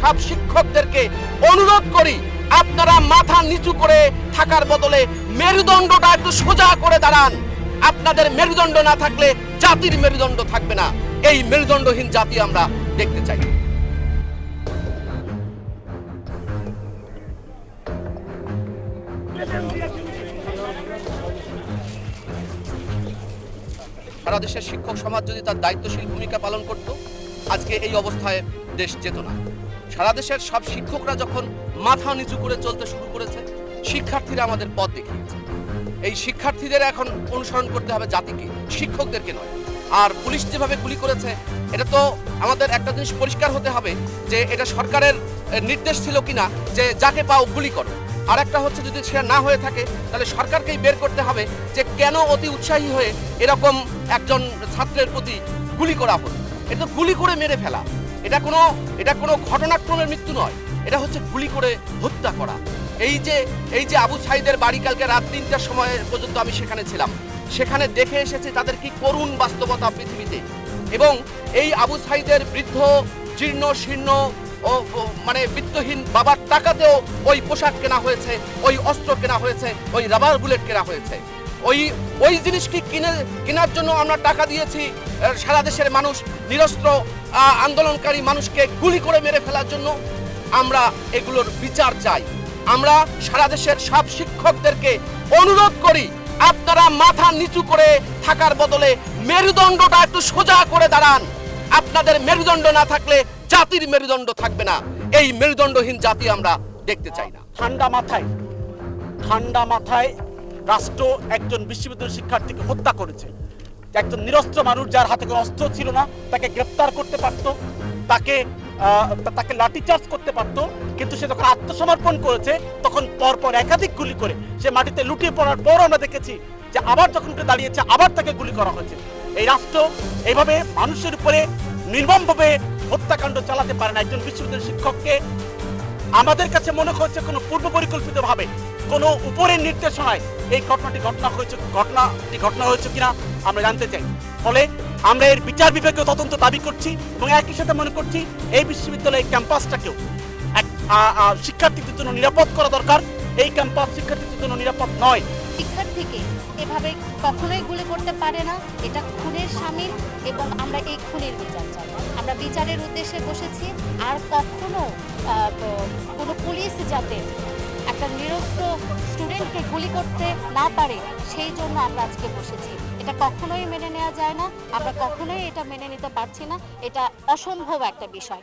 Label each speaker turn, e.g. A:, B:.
A: সব শিক্ষকদেরকে অনুরোধ করি, আপনারা মাথা নিচু করে থাকার বদলে মেরুদণ্ডটা একটু সোজা করে দাঁড়ান। আপনাদের মেরুদণ্ড না থাকলে জাতির মেরুদণ্ড থাকবে না। এই মেরুদণ্ডহীন জাতি আমরা দেখতে চাই। সারা দেশের শিক্ষক সমাজ যদি তার দায়িত্বশীল ভূমিকা পালন করত, আজকে এই অবস্থায় দেশ যেত না। সারা দেশের সব শিক্ষকরা যখন মাথা নিচু করে চলতে শুরু করেছে, শিক্ষার্থীরা আমাদের পথ দেখিয়েছে। এই শিক্ষার্থীদের এখন অনুসরণ করতে হবে জাতিকে, শিক্ষকদেরকে নয়। আর পুলিশ যেভাবে গুলি করেছে, এটা তো আমাদের একটা জিনিস পরিষ্কার হতে হবে যে এটা সরকারের নির্দেশ ছিল কিনা যে যাকে পাও গুলি করো। আর একটা হচ্ছে যদি সেটা না হয়ে থাকে, তাহলে সরকারকেই বের করতে হবে যে কেন অতি উৎসাহী হয়ে এরকম একজন ছাত্রের প্রতি গুলি করা হলো। এটা গুলি করে মেরে ফেলা। এটা কোনো এটা কোনো ঘটনাক্রমের মৃত্যু নয়। এটা হচ্ছে গুলি করে হত্যা করা। এই যে এই যে আবু সাইদের বাড়ি কালকে রাত তিনটার সময় পর্যন্ত আমি সেখানে ছিলাম। সেখানে দেখে এসেছি তাদের কি করুণ বাস্তবতা পৃথিবীতে। এবং এই আবু সাইদের বৃদ্ধ, জীর্ণ, শীর্ণ ও মানে বিত্তহীন বাবার টাকাতেও ওই পোশাক কেনা হয়েছে, ওই অস্ত্র কেনা হয়েছে, ওই রাবার বুলেট কেনা হয়েছে। ওই ওই জিনিস কি কিনে, কেনার জন্য আমরা টাকা দিয়েছি? সারা দেশের মানুষ নিরস্ত্র আন্দোলনকারী মানুষকে গুলি করে মেরে ফেলার জন্য আমরা এগুলোর বিচার চাই। আমরা সারা দেশের সব শিক্ষকদেরকে অনুরোধ করি, আপনারা মাথা নিচু করে থাকার বদলে মেরুদণ্ডটা একটু সোজা করে দাঁড়ান। আপনাদের মেরুদণ্ড না থাকলে জাতির মেরুদণ্ড থাকবে না। এই মেরুদণ্ডহীন জাতি আমরা দেখতে চাই না।
B: ঠান্ডা মাথায় ঠান্ডা মাথায় রাষ্ট্র একজন বিশ্ববিদ্যালয় শিক্ষার্থীকে হত্যা করেছে। একজন নিরস্ত্র মানুষ যার হাতে কোনো অস্ত্র ছিল না, তাকে গ্রেপ্তার করতে পারত, তাকে তাকে লাঠিচার্জ করতে পারত, কিন্তু সে যখন আত্মসমর্পণ করেছে, তখন পরপর একাধিক গুলি করে সে মাটিতে লুটিয়ে পড়ার পর আমরা দেখেছি যে আবার যখন উঠে দাঁড়িয়েছে, আবার তাকে গুলি করা হয়েছে। এই রাষ্ট্র এইভাবে মানুষের উপরে নির্মমভাবে হত্যাকাণ্ড চালাতে পারে না একজন বিশ্ববিদ্যালয় শিক্ষককে। আমাদের কাছে মনে হচ্ছে কোনো পূর্ব পরিকল্পিত ভাবে কোনো উপরের নির্দেশনায় এই ঘটনাটি ঘটনা হয়েছে, ঘটনাটি ঘটনা হয়েছে কিনা আমরা জানতে চাই। ফলে আমরা এর বিচার বিভাগীয় তদন্ত দাবি করছি এবং একই সাথে মনে করছি এই বিশ্ববিদ্যালয়ের ক্যাম্পাসটাকেও এক শিক্ষার্থীদের জন্য নিরাপদ করা দরকার। এই ক্যাম্পাস শিক্ষার্থীদের জন্য নিরাপদ নয়।
C: শিক্ষার্থীকে এভাবে কখনোই গুলি করতে পারে না। এটা খুনের সামিল এবং আমরা এই খুনের বিচার চাই। আমরা বিচারের উদ্দেশ্যে বসেছি। আর কখনো কোনো পুলিশ যাতে একটা নিরস্ত্র স্টুডেন্টকে গুলি করতে না পারে, সেই জন্য আমরা আজকে বসেছি। এটা কখনোই মেনে নেওয়া যায় না, আমরা কখনোই এটা মেনে নিতে পারছি না, এটা অসম্ভব একটা বিষয়।